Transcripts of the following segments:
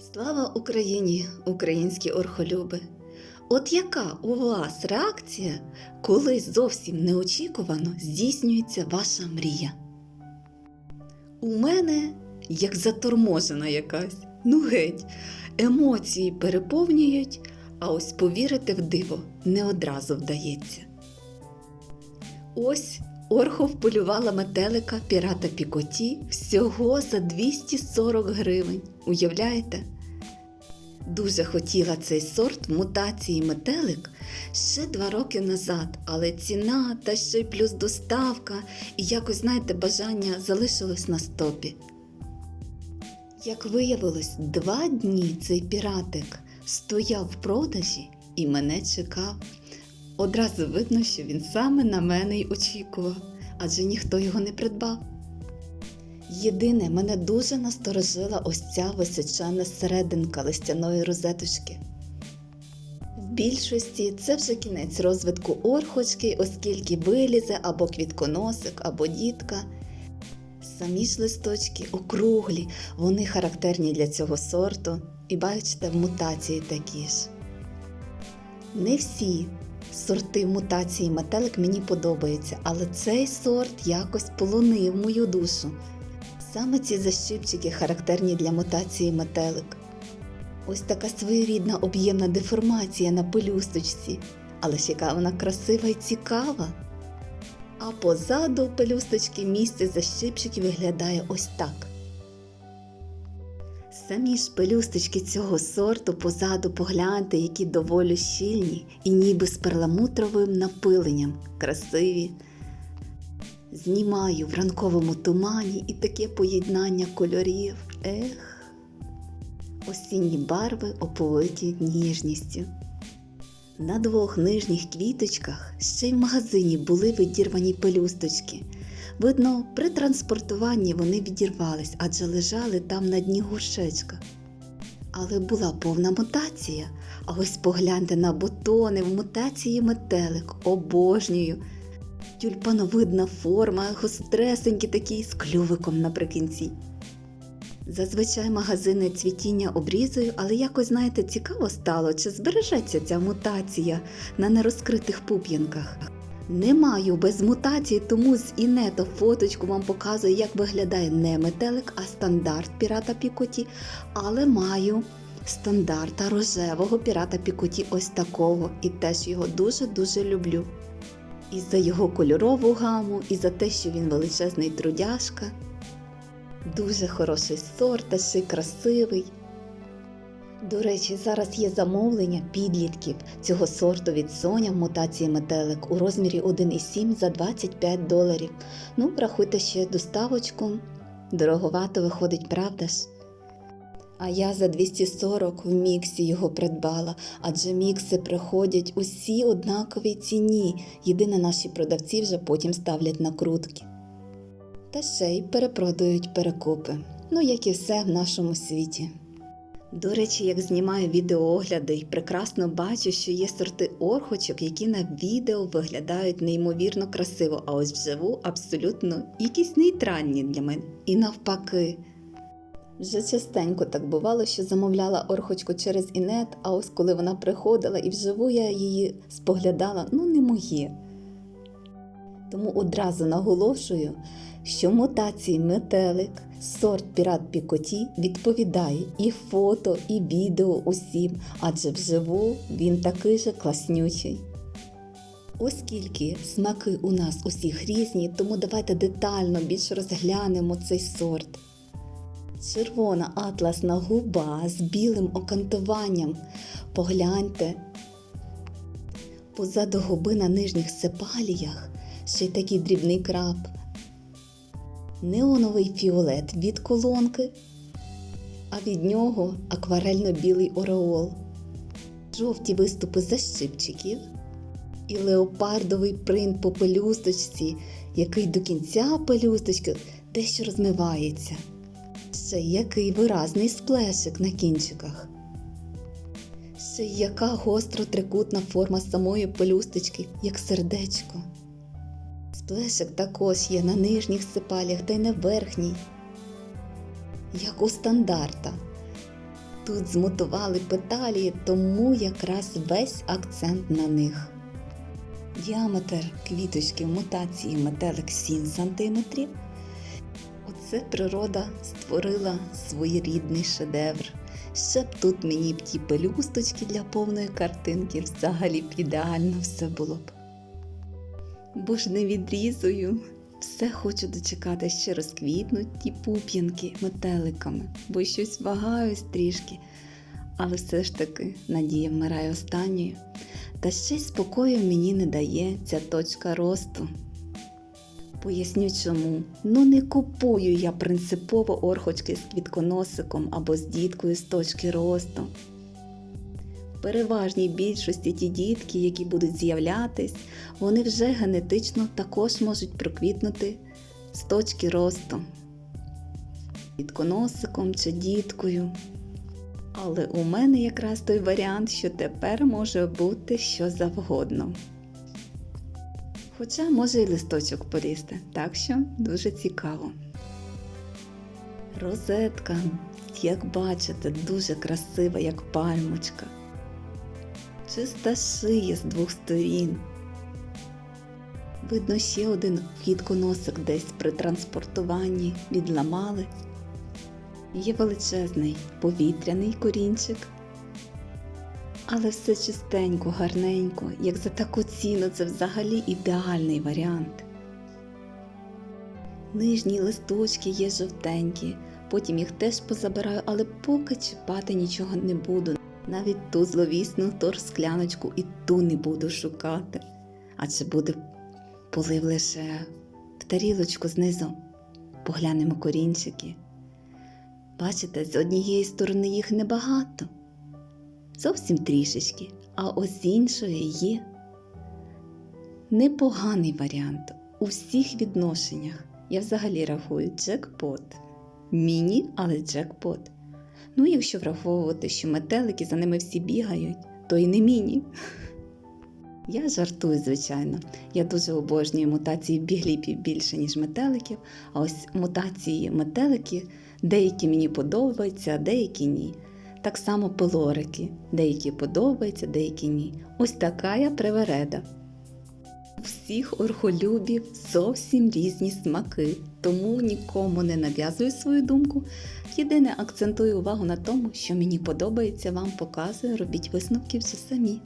Слава Україні, українські орхолюби! От яка у вас реакція, коли зовсім неочікувано здійснюється ваша мрія? У мене як заторможена якась, ну геть, емоції переповнюють, а ось повірити в диво не одразу вдається. Ось Орхо вполювала метелика пірата Пікоті всього за 240 гривень. Уявляєте? Дуже хотіла цей сорт мутації метелик ще два роки назад, але ціна та ще й плюс доставка, і якось, знаєте, бажання залишилось на стопі. Як виявилось, два дні цей піратик стояв в продажі і мене чекав. Одразу видно, що він саме на мене й очікував, адже ніхто його не придбав. Єдине, мене дуже насторожила ось ця височена серединка листяної розеточки. В більшості це вже кінець розвитку орхочки, оскільки вилізе або квітконосик, або дітка. Самі ж листочки округлі, вони характерні для цього сорту, і бачите, в мутації такі ж. Не всі сорти мутації метелик мені подобаються, але цей сорт якось полонив мою душу. Саме ці защипчики характерні для мутації метелик. Ось така своєрідна об'ємна деформація на пелюсточці, але ж яка вона красива і цікава. А позаду пелюсточки місце защипчиків виглядає ось так. Самі ж пелюсточки цього сорту позаду погляньте, які доволі щільні і ніби з перламутровим напиленням, красиві. Знімаю в ранковому тумані і таке поєднання кольорів. Ех, осінні барви оповиті ніжністю. На двох нижніх квіточках ще й в магазині були видірвані пелюсточки. Видно, при транспортуванні вони відірвались, адже лежали там на дні горшечка. Але була повна мутація. А ось погляньте на бутони в мутації метелик, обожнюю. Тюльпановидна форма, гостресенький такий з клювиком наприкінці. Зазвичай магазини цвітіння обрізую, але якось, знаєте, цікаво стало, чи збережеться ця мутація на нерозкритих пуп'янках. Не маю без мутації, тому з інето фоточку вам показую, як виглядає не метелик, а стандарт пірата Пікоті, але маю стандарта рожевого пірата Пікоті ось такого, і теж його дуже-дуже люблю. І за його кольорову гаму, і за те, що він величезний трудяшка. Дуже хороший сорт, та ще й красивий. До речі, зараз є замовлення підлітків цього сорту від Соня в мутації метелик у розмірі 1,7 за 25 доларів. Ну, врахуйте ще доставочку. Дороговато виходить, правда ж? А я за 240 в міксі його придбала, адже мікси приходять усі однаковій ціні. Єдине наші продавці вже потім ставлять накрутки. Та ще й перепродають перекупи. Ну, як і все в нашому світі. До речі, як знімаю відеоогляди і прекрасно бачу, що є сорти орхочок, які на відео виглядають неймовірно красиво, а ось вживу абсолютно якісь нейтральні для мене. І навпаки. Вже частенько так бувало, що замовляла орхочку через інет, а ось коли вона приходила і вживу я її споглядала, ну не моє. Тому одразу наголошую, що мутації метелик, сорт пірат Пікоті відповідає і фото, і відео усім, адже вживу він такий же класнючий. Оскільки смаки у нас усіх різні, тому давайте детально більш розглянемо цей сорт. Червона атласна губа з білим окантуванням. Погляньте. Позаду губи на нижніх сепаліях ще й такий дрібний краб. Неоновий фіолет від колонки, а від нього акварельно-білий ореол, жовті виступи защипчиків і леопардовий принт по пелюсточці, який до кінця пелюсточки дещо розмивається. Ще який виразний сплешик на кінчиках. Ще яка гостро трикутна форма самої пелюсточки, як сердечко. Сплешик також є на нижніх сипалях та й на верхній, як у стандарта. Тут змотували петалії, тому якраз весь акцент на них. Діаметр квіточки в мутації метелик 7 см. Оце природа створила своєрідний шедевр. Ще б тут мені б ті пелюсточки для повної картинки взагалі б ідеально все було б. Бо ж не відрізую. Все хочу дочекати, ще розквітнуть ті пуп'янки метеликами, бо щось вагаюсь трішки. Але все ж таки надія вмирає останньою. Та ще й спокою мені не дає ця точка росту. Поясню чому. Ну не купую я принципово орхочки з квітконосиком або з діткою з точки росту. Переважній більшості ті дітки, які будуть з'являтись, вони вже генетично також можуть проквітнути з точки росту. Квітконосиком чи діткою. Але у мене якраз той варіант, що тепер може бути що завгодно. Хоча може й листочок полізти, так що дуже цікаво. Розетка, як бачите, дуже красива, як пальмочка. Чиста шия з двох сторін. Видно, ще один квітконосик десь при транспортуванні відламали. Є величезний повітряний корінчик, але все чистенько, гарненько, як за таку ціну це взагалі ідеальний варіант. Нижні листочки є жовтенькі, потім їх теж позабираю, але поки чіпати нічого не буду. Навіть ту зловісну торскляночку і ту не буду шукати. Адже буде полив лише в тарілочку знизу. Поглянемо корінчики. Бачите, з однієї сторони їх небагато, зовсім трішечки, а ось з іншої є непоганий варіант у всіх відношеннях. Я взагалі рахую джекпот. Міні, але джекпот. Ну, якщо враховувати, що метелики за ними всі бігають, то і не міні. Я жартую, звичайно. Я дуже обожнюю мутації бігліпів більше, ніж метеликів. А ось мутації метелики деякі мені подобаються, а деякі ні. Так само пилорики. Деякі подобаються, деякі ні. Ось така я привереда. Всіх орхолюбів зовсім різні смаки, тому нікому не нав'язую свою думку. Єдине акцентую увагу на тому, що мені подобається, вам показую, робіть висновки вже самі.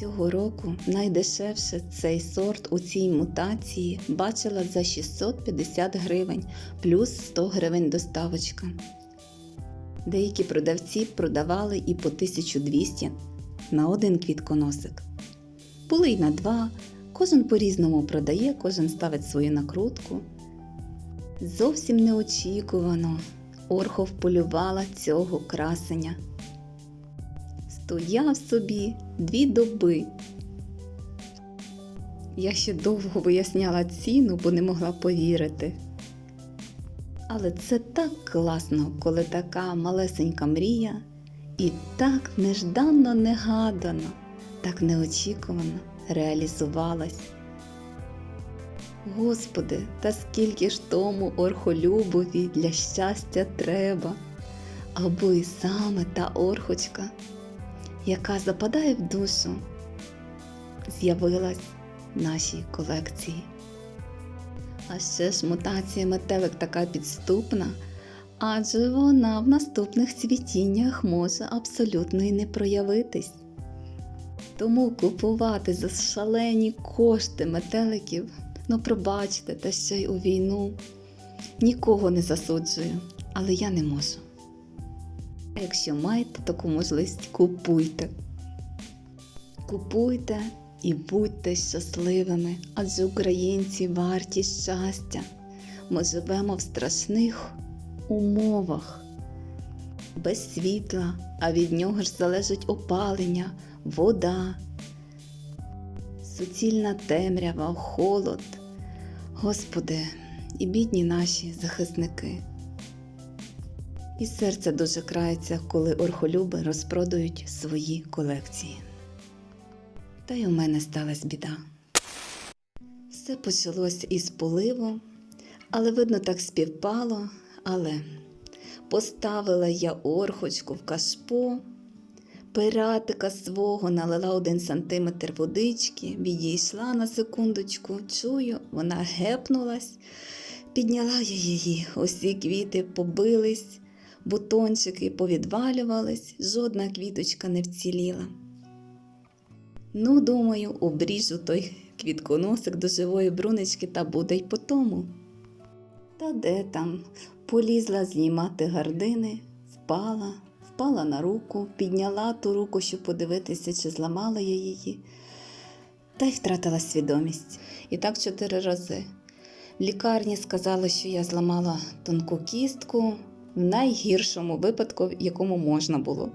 Цього року найдешевше цей сорт у цій мутації бачила за 650 гривень плюс 100 гривень доставочка. Деякі продавці продавали і по 1200 на один квітконосик. Були й на два, кожен по-різному продає, кожен ставить свою накрутку. Зовсім неочікувано Орхов полювала цього красення. Стояв собі дві доби. Я ще довго виясняла ціну, бо не могла повірити. Але це так класно, коли така малесенька мрія і так нежданно негадано, так неочікувано реалізувалась. Господи, та скільки ж тому орхолюбові для щастя треба, аби саме та орхочка, яка западає в душу, з'явилась в нашій колекції. А ще ж мутація метелик така підступна, адже вона в наступних цвітіннях може абсолютно і не проявитись. Тому купувати за шалені кошти метеликів, ну пробачте, та ще й у війну нікого не засуджую, але я не можу. Якщо маєте таку можливість, купуйте. Купуйте і будьте щасливими, адже українці варті щастя. Ми живемо в страшних умовах, без світла, а від нього ж залежить опалення, вода, суцільна темрява, холод. Господи, і бідні наші захисники. І серце дуже крається, коли орхолюби розпродають свої колекції. Та й у мене сталася біда. Все почалося із поливу, але видно, так співпало. Але поставила я орхочку в кашпо, пиратика свого налила один сантиметр водички, відійшла на секундочку, чую, вона гепнулась, підняла я її, усі квіти побились, бутончики повідвалювались, жодна квіточка не вціліла. Ну, думаю, обріжу той квітконосик до живої брунечки та буде й по тому. Та де там? Полізла знімати гардини, впала, впала на руку, підняла ту руку, щоб подивитися, чи зламала я її, та й втратила свідомість. І так чотири рази. В лікарні сказали, що я зламала тонку кістку в найгіршому випадку, в якому можна було.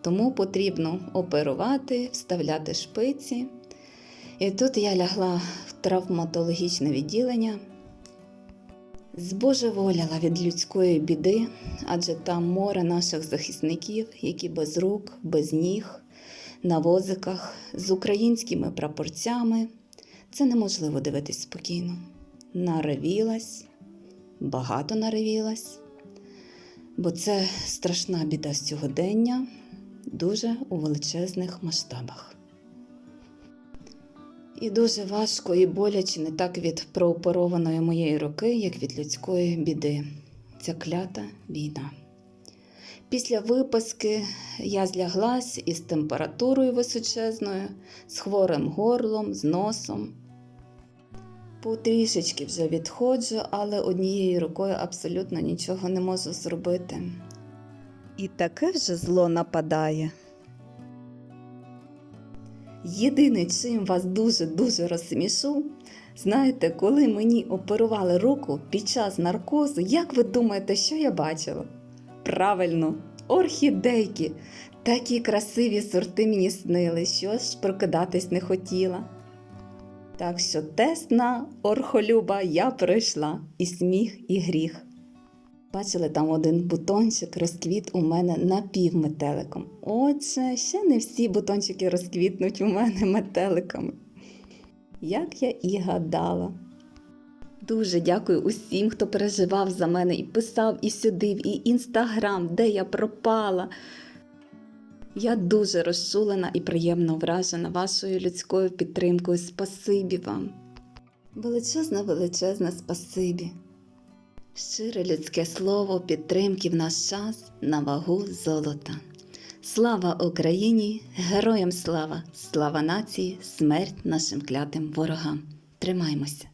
Тому потрібно оперувати, вставляти шпиці. І тут я лягла в травматологічне відділення. Збожеволіла від людської біди, адже там море наших захисників, які без рук, без ніг, на возиках, з українськими прапорцями. Це неможливо дивитись спокійно. Наревілась, багато наревілась, бо це страшна біда сьогодення, дуже у величезних масштабах. І дуже важко і боляче не так від прооперованої моєї руки, як від людської біди. Ця клята війна. Після виписки я зляглась із температурою височезною, з хворим горлом, з носом. Потрішечки вже відходжу, але однією рукою абсолютно нічого не можу зробити. І таке вже зло нападає. Єдине, чим вас дуже-дуже розсмішу, знаєте, коли мені оперували руку під час наркозу, як ви думаєте, що я бачила? Правильно, орхідейки. Такі красиві сорти мені снили, що ж прокидатись не хотіла. Так що тест на орхолюба я пройшла і сміх, і гріх. Бачили, там один бутончик розквіт у мене напівметеликом. Отже, ще не всі бутончики розквітнуть у мене метеликами. Як я і гадала. Дуже дякую усім, хто переживав за мене і писав, і сюдив, і інстаграм, де я пропала. Я дуже розчулена і приємно вражена вашою людською підтримкою. Спасибі вам. Величезне, величезне спасибі. Щире людське слово підтримки в наш час на вагу золота. Слава Україні! Героям слава! Слава нації! Смерть нашим клятим ворогам! Тримаймося!